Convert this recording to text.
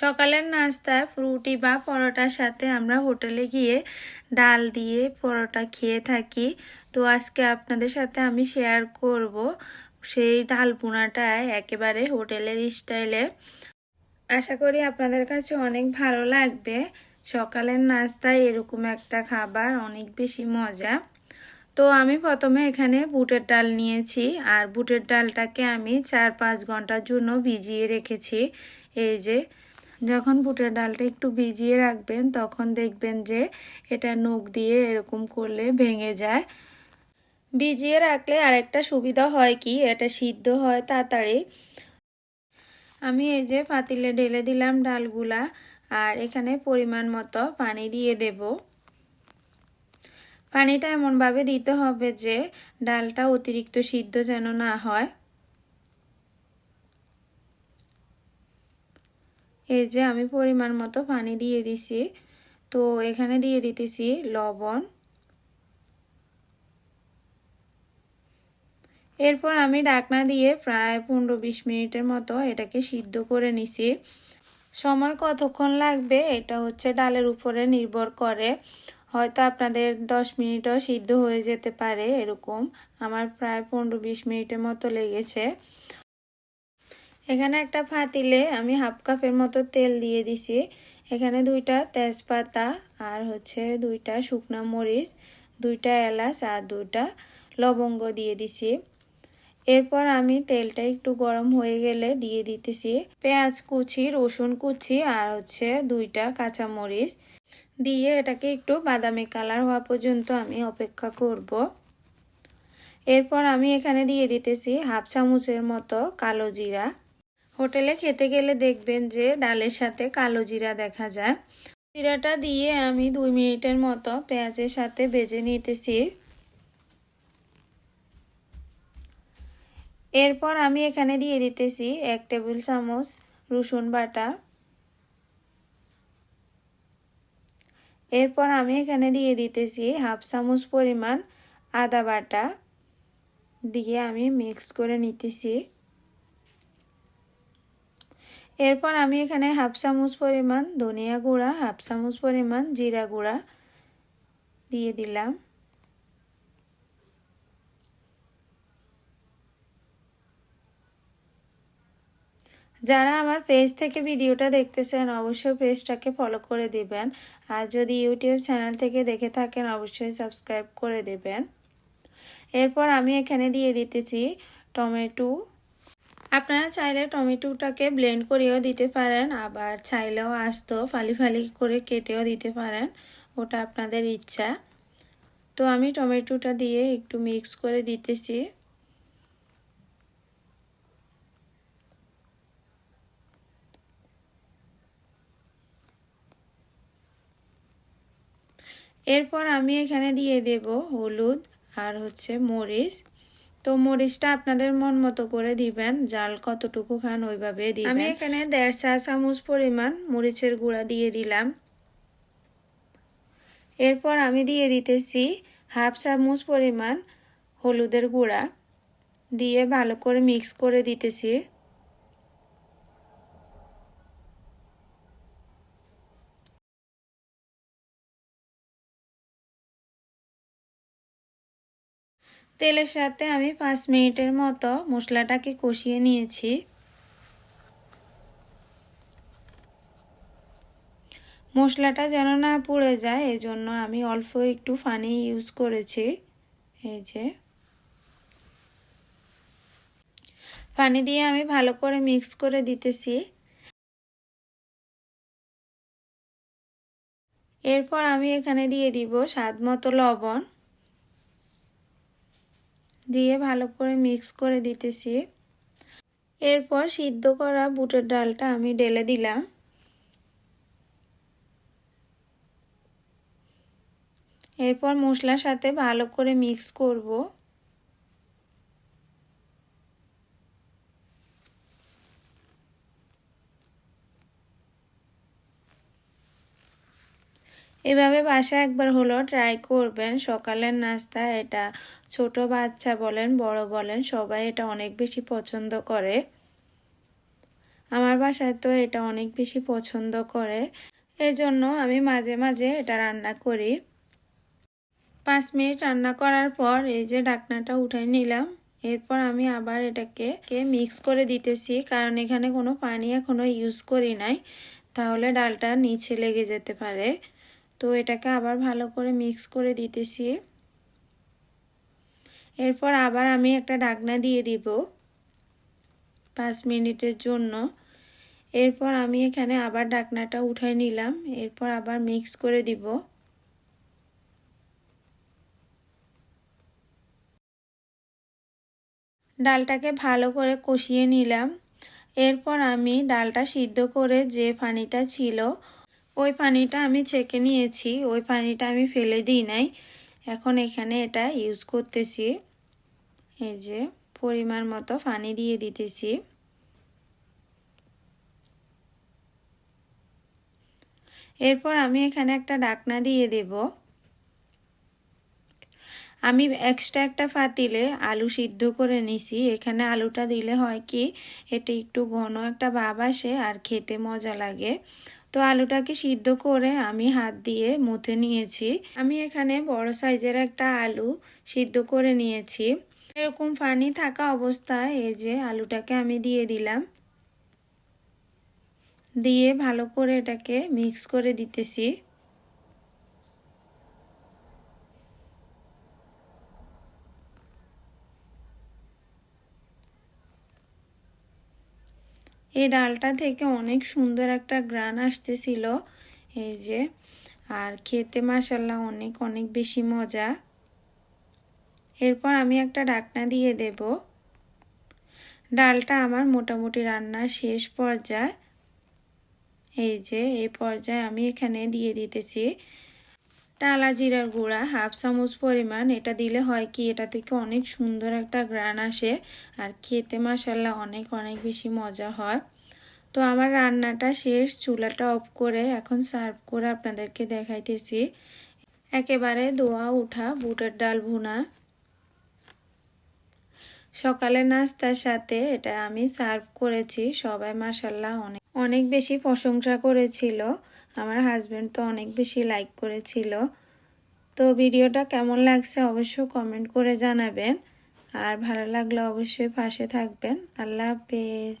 সকালের নাস্তায় ফ্রুটি বা পরোটার সাথে আমরা হোটেলে গিয়ে ডাল দিয়ে পরোটা খেয়ে থাকি। তো আজকে আপনাদের সাথে আমি শেয়ার করব সেই ডাল পুনাটায় একেবারে হোটেলের স্টাইলে আশা করি আপনাদের কাছে অনেক ভালো লাগবে। সকালের নাস্তায় এরকম একটা খাবার অনেক বেশি মজা। তো আমি প্রথমে এখানে বুটের ডাল নিয়েছি আর বুটের ডালটাকে আমি চার পাঁচ ঘণ্টার জন্য ভিজিয়ে রেখেছি। এই যে যখন বুটের ডালটা একটু ভিজিয়ে রাখবেন, তখন দেখবেন যে এটা নখ দিয়ে এরকম করলে ভেঙে যায়। ভিজিয়ে রাখলে আরেকটা সুবিধা হয় কি? এটা সিদ্ধ হয় তাড়াতাড়ি। আমি এই যে পাতিলে ঢেলে দিলাম ডালগুলা, আর এখানে পরিমাণ মতো পানি দিয়ে দেব। পানিটা এমনভাবে দিতে হবে যে ডালটা অতিরিক্ত সিদ্ধ যেন না হয়। এই যে আমি পরিমাণ মতো পানি দিয়ে দিছি। তো এখানে দিয়ে দিতেছি লবণ। এরপর আমি ডাকনা দিয়ে প্রায় পনেরো বিশ মিনিটের মতো এটাকে সিদ্ধ করে নিছি। সময় কতক্ষণ লাগবে এটা হচ্ছে ডালের উপরে নির্ভর করে। হয়তো আপনাদের দশ মিনিটও সিদ্ধ হয়ে যেতে পারে এরকম। আমার প্রায় পনেরো বিশ মিনিটের মতো লেগেছে। এখানে একটা ফাতিলে আমি হাফ কাপের মতো তেল দিয়ে দিছি। এখানে দুইটা তেজপাতা আর হচ্ছে দুইটা শুকনা মরিচ, দুইটা এলাচ আর দুইটা লবঙ্গ দিয়ে দিছি। এরপর আমি তেলটা একটু গরম হয়ে গেলে দিয়ে দিতেছি। পেঁয়াজ কুচি, রসুন কুচি আর হচ্ছে দুইটা কাঁচা মরিচ দিয়ে এটাকে একটু বাদামি কালার হওয়া পর্যন্ত আমি অপেক্ষা করব। এরপর আমি এখানে দিয়ে দিতেছি হাফ চামচের মতো কালো জিরা। হোটেলে খেতে গেলে দেখবেন যে ডালের সাথে কালো জিরা দেখা যায়। জিরাটা দিয়ে আমি দুই মিনিটের মতো পেঁয়াজের সাথে বেজে নিতেছি। এরপর আমি এখানে দিয়ে দিতেছি এক টেবিল চামচ রসুন বাটা। এরপর আমি এখানে দিয়ে দিতেছি হাফ চামচ পরিমাণ আদা বাটা। দিয়ে আমি মিক্স করে নিতেছি। এরপর আমি এখানে হাফ চামচ পরিমাণ ধনিয়া গুঁড়া, হাফ চামচ পরিমাণ জিরা গুঁড়া দিয়ে দিলাম। যারা আমার পেজ থেকে ভিডিওটা দেখতেছেন, অবশ্যই পেজটাকে ফলো করে দিবেন। আর যদি ইউটিউব চ্যানেল থেকে দেখে থাকেন, অবশ্যই সাবস্ক্রাইব করে দেবেন। এরপর আমি এখানে দিয়ে দিতেছি টমেটো আপনারা চাইলে টমেটোটাকে ব্লেন্ড করেও দিতে পারেন, আবার চাইলেও আস্ত ফালি ফালি করে কেটেও দিতে পারেন, ওটা আপনাদের ইচ্ছা। তো আমি টমেটোটা দিয়ে একটু মিক্স করে দিতেছি। এরপর আমি এখানে দিয়ে দেব হলুদ আর হচ্ছে মরিচ। তো মরিচটা আপনাদের মন মতো করে দিবেন, জাল কতটুকু খান ওইভাবে দিবেন। আমি এখানে দেড় চা চামচ পরিমাণ মরিচের গুঁড়া দিয়ে দিলাম। এরপর আমি দিয়ে দিতেছি হাফ চামচ পরিমাণ হলুদের গুঁড়া। দিয়ে ভালো করে মিক্স করে দিতেছি। তেলের সাথে আমি পাঁচ মিনিটের মতো মশলাটাকে কষিয়ে নিয়েছি। মশলাটা যেন না পুড়ে যায় এই জন্য আমি অল্প একটু পানি ইউজ করেছি। এই যে। পানি দিয়ে আমি ভালো করে মিক্স করে দিতেছি। এরপর আমি এখানে দিয়ে দিব স্বাদ মতো লবণ। দিয়ে ভালো করে মিক্স করে দিতেছি। এরপর সিদ্ধ করা বুটের ডালটা আমি ঢেলে দিলাম। এরপর মশলার সাথে ভালো করে মিক্স করব। এভাবে বাসা একবার হলো ট্রাই করবেন। সকালের নাস্তা এটা ছোট বাচ্চা বলেন, বড় বলেন, সবাই এটা অনেক বেশি পছন্দ করে। আমার বাসায় তো এটা অনেক বেশি পছন্দ করে। এজন্য আমি মাঝে মাঝে এটা রান্না করি। পাঁচ মিনিট রান্না করার পর এই যে ডাকনাটা উঠাই নিলাম, এরপর আমি আবার এটাকে মিক্স করে দিতেছি, কারণ এখানে কোনো পানি এখনও ইউজ করি নাই। তাহলে ডালটা নিচে লেগে যেতে পারে। তো এটাকে আবার ভালো করে মিক্স করে দিতেছি। এরপর আবার আমি একটা ডাকনা দিয়ে দিব পাঁচ মিনিটের জন্য। এরপর আমি এখানে আবার ডাকনাটা উঠাই নিলাম, এরপর আবার মিক্স করে দিব। ডালটাকে ভালো করে কষিয়ে নিলাম। এরপর আমি ডালটা সিদ্ধ করে যে পানিটা ছিল ওই পানিটা আমি ছেঁকে নিয়েছি, ওই পানিটা আমি ফেলে দিই নাই। এখন এখানে এটা ইউজ করতেছি। এই যে, পরিমাণ মতো পানি দিয়ে দিতেছি। এরপর আমি এখানে একটা ডাকনা দিয়ে দেব। আমি এক্সট্রা একটা পাতিলে আলু সিদ্ধ করে নিছি। এখানে আলুটা দিলে হয় কি, এটা একটু ঘন একটা ভাব আসে আর খেতে মজা লাগে। তো আলুটাকে সিদ্ধ করে আমি হাত দিয়ে মুথে নিয়েছি। আমি এখানে বড় সাইজের একটা আলু সিদ্ধ করে নিয়েছি। এরকম পানি থাকা অবস্থায় এই যে আলুটাকে আমি দিয়ে দিলাম। দিয়ে ভালো করে এটাকে মিক্স করে দিতেছি। এই ডালটা থেকে অনেক সুন্দর একটা গ্রান আসতেছিল। এই যে, আর খেতে মাসাল্লাহ অনেক অনেক বেশি মজা। এরপর আমি একটা ডাকনা দিয়ে দেব। ডালটা আমার মোটামুটি রান্নার শেষ পর্যায়ে। এই যে, এই পর্যায়ে আমি এখানে দিয়ে দিতেছি। টালা জিরার গুঁড়া, হাফ চামচ পরিমাণ। এটা দিলে হয় কি, এটা থেকে অনেক সুন্দর একটা গ্রান আসে আর খেতে মাসাল্লা অনেক অনেক বেশি মজা হয়। তো আমার রান্নাটা শেষ, চুলাটা অফ করে এখন সার্ভ করে আপনাদেরকে দেখাইতেছি। একেবারে দোয়া উঠা, বুটের ডাল ভুনা। সকালে নাস্তার সাথে এটা আমি সার্ভ করেছি। সবাই মাসাল্লাহ অনেক অনেক বেশি প্রশংসা করেছিল। আমার হাজব্যান্ড তো অনেক বেশি লাইক করেছিল। তো ভিডিওটা কেমন লাগছে অবশ্যই কমেন্ট করে জানাবেন। আর ভালো লাগলে অবশ্যই পাশে থাকবেন। আল্লাহ হাফেজ।